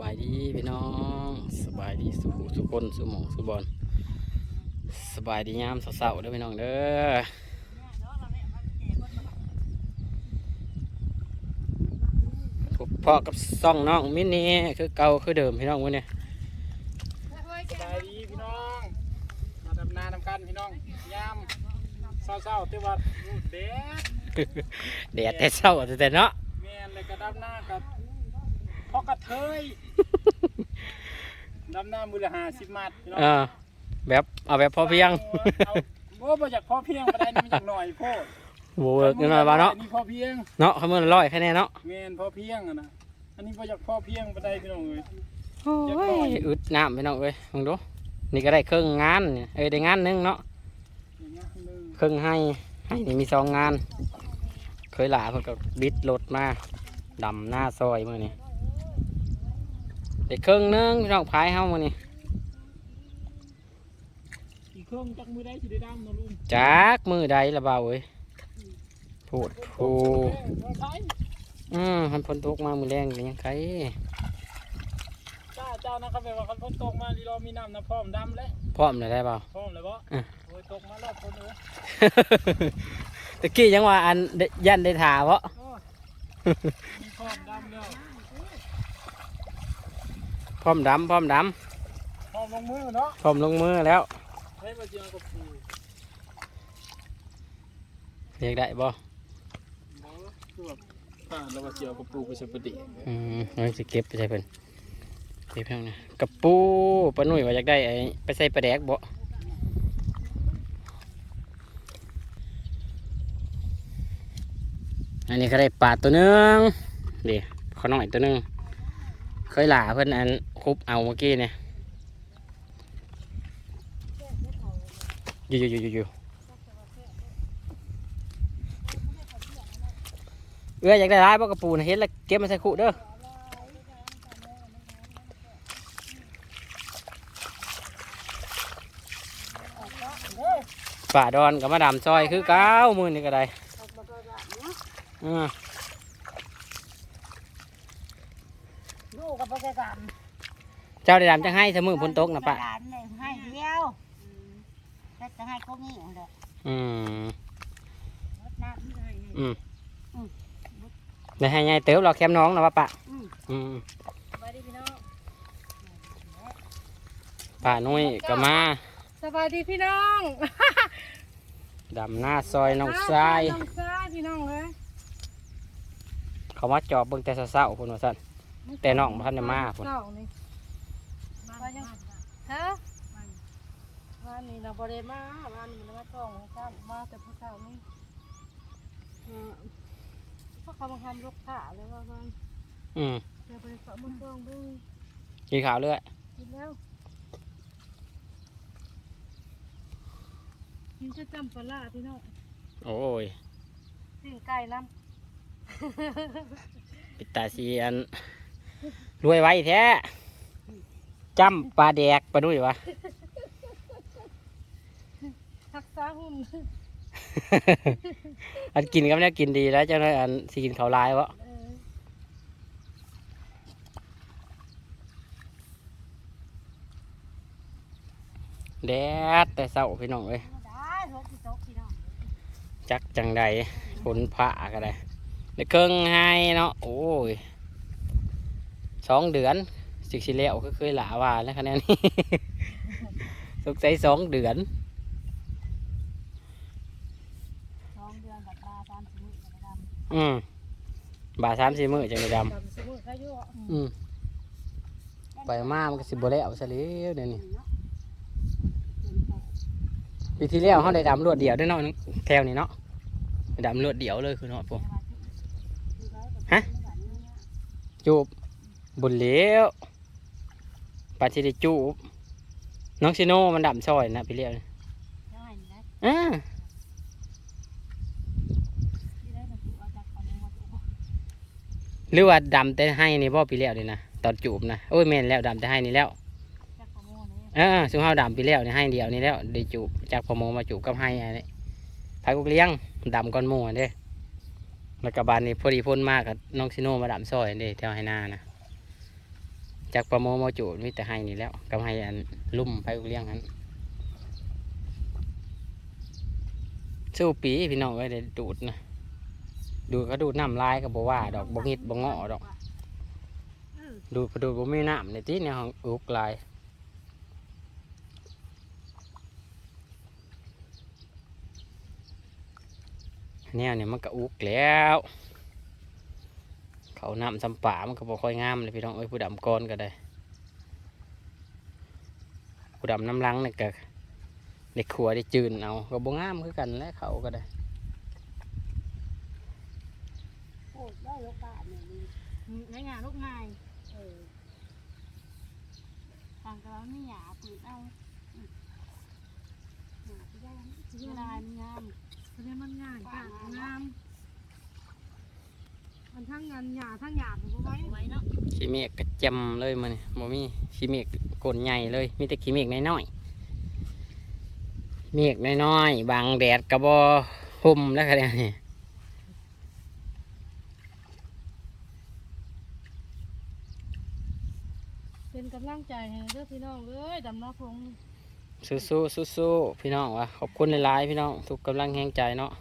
บายดีพี่น้องสบายดีสุขสุคนสุหมองสุบอลสบายดียามเสาๆเด้อพี่น้องเด้อพบพ่อกับซ่องน้องมินนี่คือเก่าคือเดิมพี่น้องวันนี้สบายดีพี่น้องมาดำนาทำกันพี่น้องยามเศร้าๆแต่ว่าแดดแดดแต่เช้าแต่เนาะแม่นเลยก็ดำนากับ พอกระเทยดำนามือละห้าสิบมัดพี่น้องเออแบบเอาแบบพอเพียงเอาโอ้บ่อยากพอเพียงมาได้นี่มันอยากหน่อยโพดโบเวิร์กนิดหน่อยบ้าเนาะอันี่พอเพียงเนาะเขาเมื่อร้อยแค่นี้เนาะแม่นพอเพียงอะนะอันนี้บ่อยากพอเพียงมาได้พี่น้องเอ้ย โอ้ยอึดน้ำพี่น้องเอ้ยมองดูนี่ก็ได้เครื่องงานเนี่ยเอ้ยได้งานหนึงเนาะอย่างเงี้ยหนึ่งเครื่องให้ให้นี่มีสองงาน เคยหลาเพิ่นก็บิดรถมาดำหน้าซอยมื่อนี้ ได้เครื่องหนึงพี่น้องพายเฮามื่อนี้อีกเครื่องจักมือได้สิได้ดำเนาะลุงจากมือใดละเบาเอ้ยพูดพูเอาใช้อืมมันพ้นตกมามือแรงเป็นยังไงจ้าเจ้านะครับแบบว่าคันฝนตกมาดีเรามีน้ำนะพร้อมดำแล้วพร้อมเลยได้เปล่าพร้อมเลยบ่อะโอ้ยตกมาแล้วคนเอ้ยตะกี้ยังว่าอันได้ยันได้ถาเพราะโอ้ยมีพร้อมดำแล้วพ ร้อมดำพร้อมดพร้อมลงมือเนาะำพร้อมลงมือแล้วเฮ้ยมาเจียงกับปูเรียกได้บ่บ่คือแบบอ่าเรามาเจียวกับปูไปสปติอืมเราจะเก็บไปใส่เพิ่นเก็บเพิ่งนะกระปูปลาหนุ่ยว่าอยากได้ไอ้ไปใส่ปลาแดกบ่อันนี้ก็ได้ปลาตัวหนึงเดี๋ยวขอหน่อยตัวหนึงเคยหลาเพิ่นอัน คุบเอาเมื่อกี้เนี่ยอยู่อยู่อยู่อยู่เอื้ออยากได้ร้ายบ่กระปูนเห็นแล้วเก็บมาใส่คุเด้อป่าดอนกับมาดามซอยคือเก้ามือนี่ก็ได้อ่าลูกกับพ่อกัน เจ้าได้ดามจะให้เสมอพ้นตกนะป่ะหลานเลยให้เดียวแต่จะให้เขางี้เลยอืมรดน้ำไม่ได้อืมได้ให้ไงเติบเราแคมน้องนะว่าป่ะอืมอืมสบายดีพี่น้องป่านุ้ยก็มาสบายดีพี่น้องดำหน้าซอยน้องทรายน้องทรายพี่น้องเลยเขามาจอบเบิ่งแต่เช้าๆพุ่นว่าซั่นแต่น้องบ่ทันได้มาพุ่น เจ้นี่มายังฮะวันนี้เราบริมาวันนี้เรามาต้องครับมาแต่ผู้สาวนี่เออพวกเขามาทำลูกขาเลยว่าวันอืมเดี๋ยวไปฝากมึงเบิ่งเบิ่งกินข้าวเรื่อยกินแล้วกินจะจำปลาร้าพี่น้องโอ้ยสิ่งไก่น้ปิดตาสีอันรวยไว้แท้ จำปลาแดกปลาดุยวะำทักษะหุ่นอันกินก็ไม่ได้กินดีแล้วเจ้าหน้าอันสิกินเขาวลายวะเออแดดแต่เศร้าพี่น้องเอ้ยได้รถที่ตกพี่น้องจักจังใดฝนผ่าก็ได้ในเครื่องให้เนาะโอ้ยสองเดือน สิสิแล้วก็เคยหลาว่าแล้วคะแนนนี้สงสัยสองเดือนสองเดือนแบบมาตามสมุดแบบดอืมบาทสามสี่มือจังเลยดำดำสมุดเขาอยู่ำอืมไปมามันก็สิบโบแล้วซะแล้วเดี๋ยวนี้ปีที่แล้วเขาได้ดำรวดเดียวด้วยเนาะแถวนี้เนาะดำรวดเดียวเลยคือเนาะผมจูบบุญเหลี้ยว ปาชิได้จูบน้องชิโน่มันดำซอยนะพี่เลี้ยวนะได้นี่นะอ่าที่ได้แต่เอาจากเอาเนื้อมาจูบหรือว่าดำแต่ให้นี่บ่พี่เลี้ยวเลยนะตอนจูบนะโอ้ยแม่นแล้วดำแต่ให้นี่แล้วจากขโมยนี่เออสุเฮาดำพี่เลี้ยวนี่ให้เดียวนี่แล้วได้จูบจากพอโมมาจูบกับให้อันนี้ไผกุกเลี้ยงดำก้อนหมูอันเด้แล้วกับบานนี้พอดีพ่นมากกับน้องชิโน่มาดำซอยอันเด้แถวให้หน้านะ จากประโมโมจูมีแต่ให้นี่แล้วกับให้อันลุ่มไปเลี้ยงนั้นสู้ปีพี่น้องเอ้ยด้ดูดนะดูดก็ดูดน้ำลายก็บอกว่า ดอกบงิดบงงอดอก ดูดก็ดูดบ่มีน้ำในที่เนี่ยของอุกลายเนี่ยเนี่ยมันก็อุกแล้ว เขาน้ำซ้ำป่ามันก็บ่ค่อยงามเลยพี่น้องเอ้ยผู้ดำก้อนก็ได้ ผู้ดำน้ำลังเนี่ยก็เด็กขัวได้จืนเอาก็บ่งามคือกันแหล้วเขาก็ได้โอ้ได้โอกาสเนี่ยง่ายงานลูกง่ายเออทางกเรานี่หยาปืนเอาหยาที่ได้ที่ได้มันงามเพราะมันง่ายกางาม มันทั้งงานหยาทั้งหยาผมไว้ไว้เนาะขี้เมฆกระจำเลยมันบ่มีขี้เมฆกลใหญ่เลยมีแต่ขี้เมฆน้อยๆเมฆน้อยๆบางแดดกระบอห่มแล้วก็ได้นี่เป็นกำลังใจให้เด้อพี่น้องเอ้ยดำน้าพงสู้สู้สู้สู้ๆพี่น้องวะขอบคุณหลายๆพี่น้องทุกกำลังแห่งใจเนาะ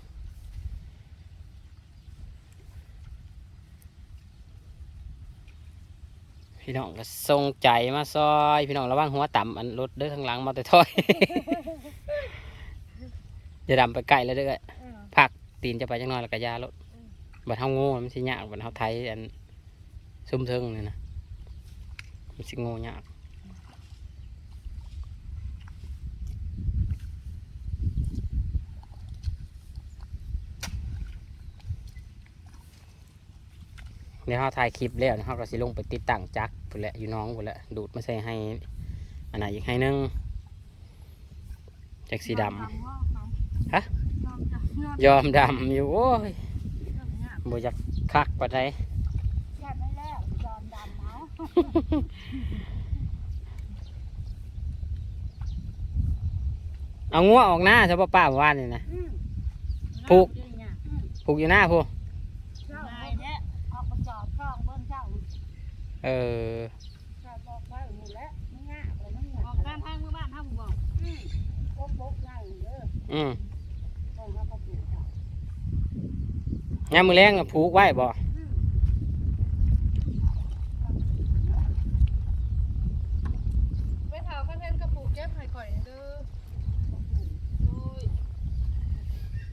พี่น้องก็ส่งใจมาซอย พี่น้องระวังหัวต่ำอันรถเด้อข้างหลังมาแต่ถอยจะดำไปไกลแล้วเด้อเออผักตีนจะไปจังน้อยแล้วก็ยารถบัดเฮาโง่มันสิยากบัดเฮาไทยอันซุ่มเทิงนี่นะมันสิโง่ยาก เดี๋ยวเฮาถ่ายคลิปแล้วเฮาก็สิลงไปติดตั้งจักรพุ่นแหละอยู่น้องพุ่นแหละดูดมาใส่ให้อันไหนอีกให้หนึงจักสีดำฮะยอมจ้ะยอมยอมดำอยู่โอ้ยบ่อยากคักปานใดยอมไม่แล้วยอมดำเนาะเอางัวออกหน้าใช่ป่ะป้าเมื่อวานนี่นะผูกผูกอยู่หน้าพูเจ้าเนี่ยออกไปจอดช่องเบิ้งเจ้า เออเจ้าบอกไว้หมดแล้วไม่ง่ายเลยไม่ง่ายออกบ้านทางเมื่อบ้านทางบอกอืมโอ๊บโอ๊บง่ายเด้ออืมต้องเขาก็ปลูกเจ้ายามมือแรงน่ะผูกไว้บ่ ไปถามข้าเทนกระปลูกเก็บไข่ข่อยเด้อโอ้ย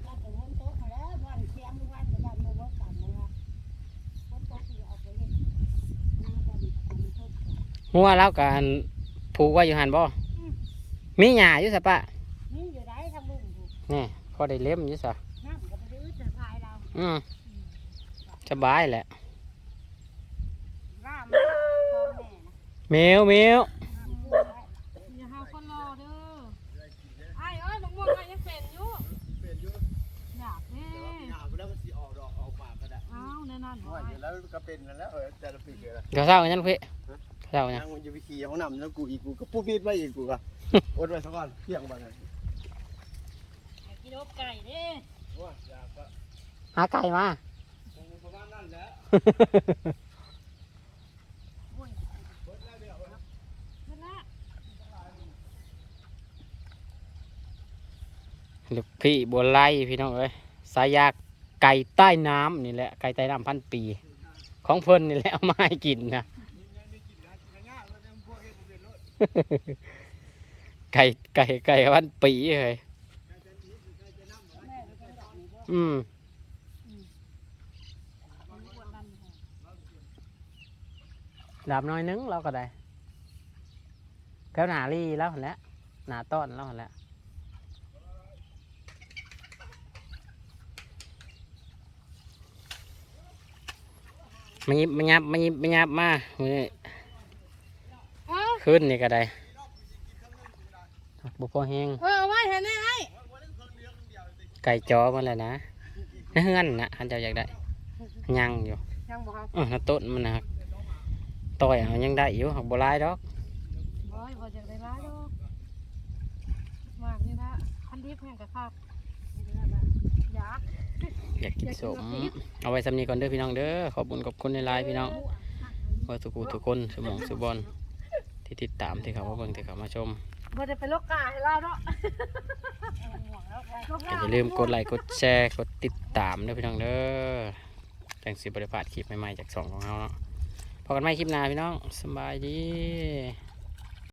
เราจะวนโต๊ะมาแล้ววันเที่ยงวันจะดันมาวัดกันนะวนโต๊ะที่เอาไปเล่นน้ำวันอันนี้ทุกข์ หัวแล้วกันผูกไว้อยู่หันบ่มีหญ้าอยู่ซะปะนี่อยู่ได้ทางลุงถูกนี่พอได้เล็มอยู่ซะน้ำก็ไปดื้อจะพายเราอืมสบายแหละร่ามพ่อแม่นะแมวแมวอย่าหาคนรอเด้อไอ้เอ้ยมะม่วงไอ้ยังเป็นอยู่อยากเด้หนาวแล้วมันสิออกดอกออกมาก็ได้อ้าวแน่นอนว่าอยู่แล้วก็เป็นนั่นแล้วเออแต่ละปีเลยเขาเศร้ากันยังเพ่ เขาเศร้ากันยัยังงมันจะไปขี่ห้องน้ำแล้วกูอีกกูก็ปุ๊บมีดไว้อีกกูก็อดไว้สักก่อนเที่ยงบ้างเลยกินอบไก่เด้ว่าอยากก็หาไก่มาคงประมาณนั้นแหละนั่นละลูกพี่บัวไล่พี่น้องเอ้ยสายยาไก่ใต้น้ำนี่แหละไก่ใต้น้ำพันปี ของเพิ่นนี่แหละเอามาให้กินนะ ไก่ไก่ไก่พันปีเลยอืมดาบน้อยนึงเราก็ได้แก้วหนาลีแล้วหันแล้วหนาต้อนแล้วหันแล้วมันยิบมันยับมันยิบมันยับมามือเอ ขึ้นนี่ก็ได้บุพอแห้งเออเอาไว้เห็นไหมไอ้ไก่จอมันแหละนะเฮือนนะอันเจ้าอยากได้ยังอยู่ยังบอกครับเออต้นมันนะต่อยเอายังได้อยู่หักบัวลายดอกบอยบอยจากได้ร้ายดอกมากนี่นะคันดิบแห่งกระคักอยากอยากกินสมเอาไว้สำนีก่อนเด้อพี่น้องเด้อขอบคุณขอบคุณในไลน์พี่น้องไว้อทุกผู้ทุกคนสมองสุบอล ที่ติดตามที่เขามาเบิ่งที่เขามาชมบ่ได้ไปโลกกาให้เราเนาะก็อย่าลืมกดไลค์กดแชร์กดติดตามด้วยพี่น้องเด้อจังสิบริพลาดคลิปใหม่ๆจากสองของเราเนาะพอกันใหม่คลิปหน้าพี่น้องสำบายดี